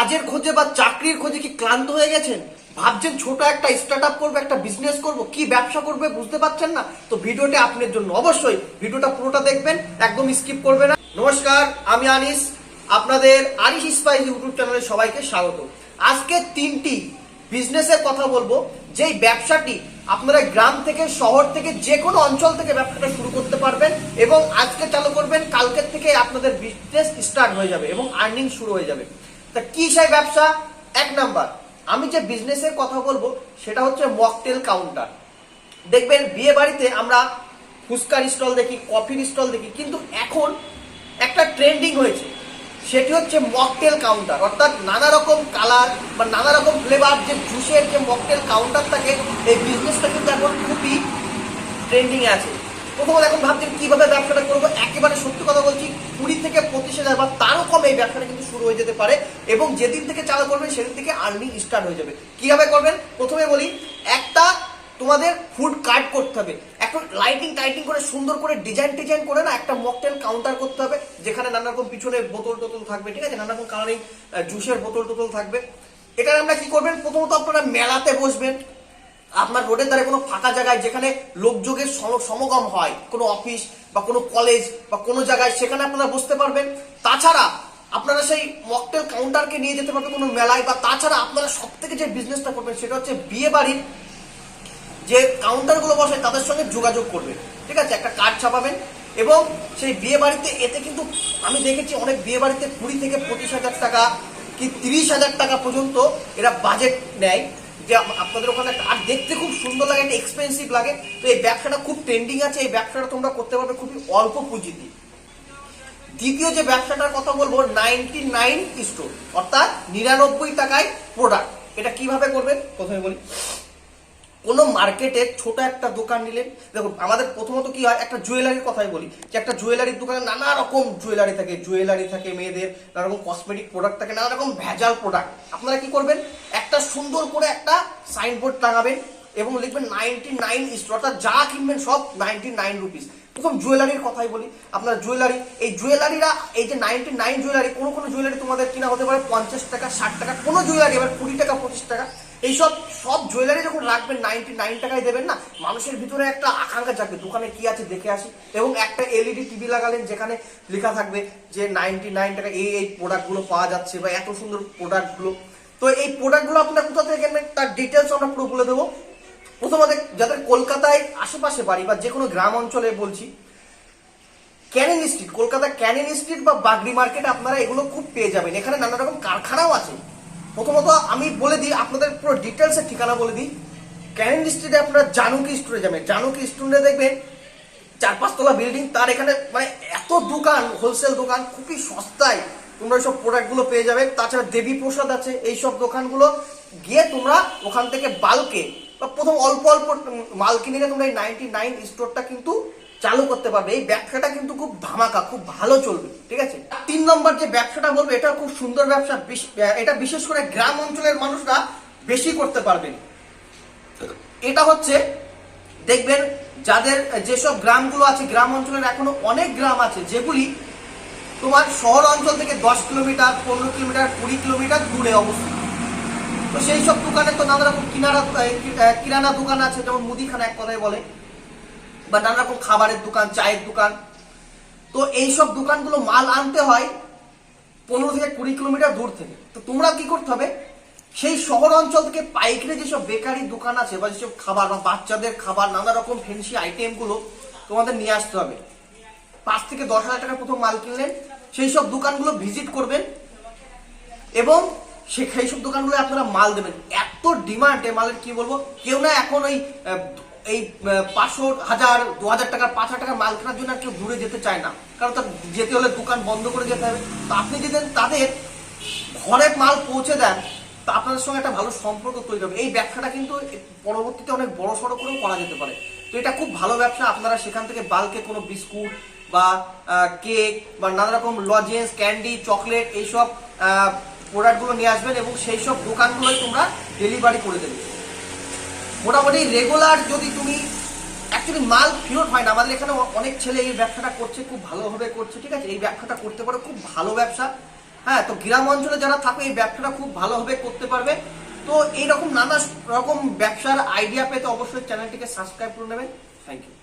কাজের খোঁজে বা চাকরির খোঁজে কি ক্লান্ত হয়ে গেছেন? ভাবছেন ছোট একটা স্টার্ট আপ করব, একটা বিজনেস করব, কি ব্যবসা করবে বুঝতে পারছেন না? তো ভিডিওটা আপনার জন্য অবশ্যই, ভিডিওটা পুরোটা দেখবেন একদম স্কিপ করবে না। নমস্কার, আমি আনিস, আপনাদের আনিস স্পাইস ইউটিউব চ্যানেলে সবাইকে স্বাগত। আজকে তিনটি বিজনেসের কথা বলব, যেই ব্যবসাটি আপনারা গ্রাম থেকে, শহর থেকে, যে কোনো অঞ্চল থেকে ব্যবসাটা শুরু করতে পারবেন এবং আজকে চালু করবেন, কালকের থেকে আপনাদের বিজনেস স্টার্ট হয়ে যাবে এবং আর্নিং শুরু হয়ে যাবে। তা কি সেই ব্যবসা? এক নাম্বার, আমি যে বিজনেসের কথা বলব, সেটা হচ্ছে মকটেল কাউন্টার দেখবেন, বিয়ে বাড়িতে আমরা ফুচকার স্টল দেখি কফির স্টল দেখি, কিন্তু এখন একটা ট্রেন্ডিং হয়েছে। সেটি হচ্ছে মকটেল কাউন্টার অর্থাৎ নানা রকম কালার বা নানা রকম ফ্লেভার যে জুসের যে মকটেল কাউন্টার থাকে এই বিজনেসটা কিন্তু এখন খুবই ট্রেন্ডিং আছে। প্রথমত এখন ভাবছেন কীভাবে ব্যবসাটা করব? একেবারে সত্যি কথা বলছি, কুড়ি থেকে পঁচিশ হাজার বা তারও কম এই ব্যবসাটা কিন্তু শুরু হয়ে যেতে পারে এবং যেদিন থেকে চালু করবেন সেদিন থেকে আর্নিং স্টার্ট হয়ে যাবে। কীভাবে করবেন? প্রথমে বলি, একটা তোমাদের ফুড কার্ড করতে হবে। এখন লাইটিং টাইটিং করে সুন্দর করে ডিজাইন টিজাইন করে না একটা মকটেল কাউন্টার করতে হবে, যেখানে নানা রকম পিছনে বোতল টোতল থাকবে, ঠিক আছে? নানা রকম কালারিং জুসের বোতল টোতল থাকবে। এটা আমরা কি করবেন? প্রথমত আপনারা মেলাতে বসবেন। আপনার রোডের ধারে কোনো ফাঁকা জায়গায় যেখানে লোকযোগের সম- সমাগম হয়, কোনো অফিস বা কোনো কলেজ বা কোনো জায়গায়, সেখানে আপনারা বসতে পারবেন। তাছাড়া আপনারা সেই মকটেল কাউন্টারকে নিয়ে যেতে পারবেন কোনো মেলায় বা তাছাড়া আপনারা সব থেকে যে বিজনেসটা করবেন সেটা হচ্ছে বিয়ে বাড়ির যে কাউন্টারগুলো বসে তাদের সঙ্গে যোগাযোগ করবেন। ঠিক আছে? একটা কার্ড ছাপাবেন এবং সেই বিয়ে বাড়িতে এতে কিন্তু আমি দেখেছি অনেক বিয়ে বাড়িতে কুড়ি থেকে পঁচিশ হাজার টাকা কি তিরিশ হাজার টাকা পর্যন্ত এরা বাজেট নেয়। যে আপনাদের ওখানে আর দেখতে খুব সুন্দর লাগে, একটা এক্সপেন্সিভ লাগে। তো এই ব্যবসাটা খুব ট্রেন্ডিং আছে, এই ব্যবসাটা তোমরা করতে পারবে খুবই অল্প পুঁজিতে। দ্বিতীয় যে ব্যবসাটার কথা বলব নাইনটি নাইন স্টোর অর্থাৎ নিরানব্বই টাকায় প্রোডাক্ট এটা কীভাবে করবেন? প্রথমে বলি কোনো মার্কেটে ছোট একটা দোকান নিলেন। দেখুন, আমাদের প্রথমত কি হয়, একটা জুয়েলারির কথাই বলি, যে একটা জুয়েলারির দোকানে নানা রকম জুয়েলারি থাকে জুয়েলারি থাকে মেয়েদের, নানা রকম কসমেটিক প্রোডাক্ট থাকে, নানা রকম ভেজাল প্রোডাক্ট আপনারা কি করবেন, একটা সুন্দর করে একটা সাইনবোর্ড টাঙাবেন এবং লিখবেন নাইনটি নাইন স্টোর অর্থাৎ যা কিনবেন সব নাইনটি নাইন রুপিস প্রথম জুয়েলারির কথাই বলি, আপনার জুয়েলারি, এই জুয়েলারিরা, এই যে নাইনটি নাইন জুয়েলারি, কোনো কোনো জুয়েলারি তোমাদের কিনা হতে পারে পঞ্চাশ টাকা, ষাট টাকা, কোনো জুয়েলারি এবার কুড়ি টাকা, পঁচিশ টাকা। এইসব সব জুয়েলারি যখন রাখবেন নাইনটি নাইন টাকায় দেবেন না, মানুষের ভিতরে একটা আকাঙ্ক্ষা জাগবে। দোকানে কি আছে দেখে আসি। এবং একটা এলইডি টিভি লাগালেন, যেখানে লেখা থাকবে যে নাইনটি নাইন টাকা এই এই প্রোডাক্টগুলো পাওয়া যাচ্ছে বা এত সুন্দর প্রোডাক্টগুলো তো এই প্রোডাক্টগুলো আপনার কোথা থেকে কেনবেন? তার ডিটেলস আমরা পুরো বলে দেবো। প্রথমত, যাদের কলকাতায় আশেপাশে বাড়ি বা যে কোনো গ্রাম অঞ্চলে বলছি Canning Street Kolkata Canning Street বা বাগড়ি মার্কেটে আপনারা এগুলো খুব পেয়ে যাবেন। এখানে নানা রকম কারখানাও আছে। প্রথমত আমি বলে দিই, আপনাদের পুরো ডিটেলসের ঠিকানা বলে দিই। ক্যানিং স্ট্রিটে আপনারা জানুকি স্টোরে যাবেন। জানুকি স্টোরে দেখবেন চার পাঁচতলা বিল্ডিং তার এখানে মানে এত দোকান হোলসেল দোকান, খুবই সস্তায় তোমরা সব প্রোডাক্টগুলো পেয়ে যাবে। তাছাড়া দেবী প্রসাদ আছে এই সব দোকানগুলো গিয়ে তোমরা ওখান থেকে বালকে বা প্রথম অল্প অল্প মাল কিনে তোমরা এই নাইনটি নাইন স্টোরটা কিন্তু চালু করতে পারবে। এই ব্যবসাটা কিন্তু খুব ধামাকা, খুব ভালো চলবে, ঠিক আছে? তিন নম্বর যে ব্যবসাটা বলব, এটা খুব সুন্দর ব্যবসা। এটা বিশেষ করে গ্রাম অঞ্চলের মানুষরা বেশি করতে পারবেন। এটা হচ্ছে, দেখবেন, যাদের যেসব গ্রামগুলো আছে, গ্রাম অঞ্চলের এখনও অনেক গ্রাম আছে, যেগুলি তোমার শহর অঞ্চল থেকে দশ কিলোমিটার, পনেরো কিলোমিটার, কুড়ি কিলোমিটার দূরে অবস্থিত। তো সেই সব দোকানে তো নানা রকম কিনারা কিরানা দোকান আছে, যেমন মুদিখানা এক কথায় বলে। বা নানা রকম খাবারের দোকান, চায়ের দোকান। তো এই সব দোকানগুলো মাল আনতে হয় পনেরো থেকে কুড়ি কিলোমিটার দূর থেকে। তো তোমরা কি করতে হবে? সেই শহর অঞ্চল থেকে পাইকারি যেসব বেকারি দোকান আছে বা যেসব খাবার বা বাচ্চাদের খাবার, নানা রকম ফেন্সি আইটেমগুলো তোমাদের নিয়ে আসতে হবে। পাঁচ থেকে দশ হাজার টাকার প্রথম মাল কিনলেন, সেই সব দোকানগুলো ভিজিট করবেন এবং সেই সব দোকানগুলো আপনারা মাল দেবেন। এত ডিমান্ড মালের কি বলব? কেউ না এখন ওই এই পাঁচশো হাজার, দু হাজার টাকার, পাঁচ হাজার টাকার মাল কেনার জন্য আর কেউ ঘুরে যেতে চায় না। কারণ তার যেতে হলে দোকান বন্ধ করে যেতে হবে। তো আপনি যদি তাদের ঘরে মাল পৌঁছে দেন, তা আপনাদের সঙ্গে একটা ভালো সম্পর্ক তৈরি হবে। এই ব্যবসাটা কিন্তু পরবর্তীতে অনেক বড় সড়ো করেও করা যেতে পারে। তো এটা খুব ভালো ব্যবসা আপনারা সেখান থেকে বালকে কোনো বিস্কুট বা কেক বা নানা রকম লজেন্স, ক্যান্ডি, চকলেট এইসব প্রোডাক্টগুলো নিয়ে আসবেন এবং সেই সব দোকানগুলোই তোমরা ডেলিভারি করে দেবে। মোটামুটি রেগুলার যদি তুমি অ্যাকচুয়ালি মাল ফেরত হয় না, আমাদের এখানে অনেক ছেলে এই ব্যবসাটা করছে, খুব ভালোভাবে করছে, ঠিক আছে? এই ব্যবসাটা করতে পারো, খুব ভালো ব্যবসা। হ্যাঁ তো গ্রাম অঞ্চলে যারা থাকে, এই ব্যবসাটা খুব ভালোভাবে করতে পারবে। তো এইরকম নানা রকম ব্যবসার আইডিয়া পেতে অবশ্যই চ্যানেলটিকে সাবস্ক্রাইব করে নেবেন। Thank you